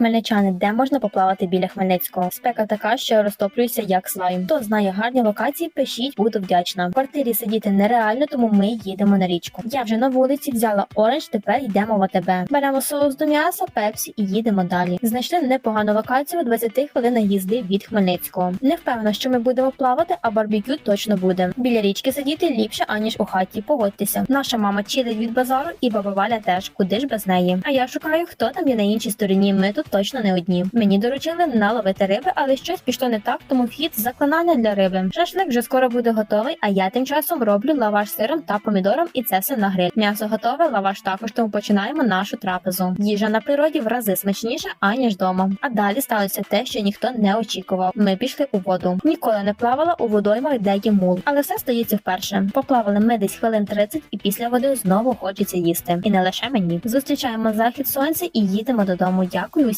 Хмельничани, де можна поплавати біля Хмельницького? Спека така, що розтоплюється як слайм. Хто знає гарні локації, пишіть, буду вдячна. В квартирі сидіти нереально, тому ми їдемо на річку. Я вже на вулиці взяла оранж, тепер йдемо в АТБ. Беремо соус до м'яса, пепсі і їдемо далі. Знайшли непогану локацію у 20 хвилинах їзди від Хмельницького. Не впевнена, що ми будемо плавати, а барбекю точно буде. Біля річки сидіти ліпше аніж у хаті. Погодьтеся. Наша мама чилить від базару, і баба Валя теж. Куди ж без неї? А я шукаю, хто там є на іншій стороні. Ми тут точно не одні. Мені доручили наловити риби, але щось пішло не так, тому вхід заклинання для риби. Шашлик вже скоро буде готовий, а я тим часом роблю лаваш сиром та помідором, і це все на гриль. М'ясо готове, лаваш також, тому починаємо нашу трапезу. Їжа на природі в рази смачніша, аніж дома. А далі сталося те, що ніхто не очікував. Ми пішли у воду. Ніколи не плавала у водоймах, де є мул, але все стається вперше. Поплавали ми десь хвилин 30 і після води знову хочеться їсти. І не лише мені. Зустрічаємо захід сонця і їдемо додому. Дякую усім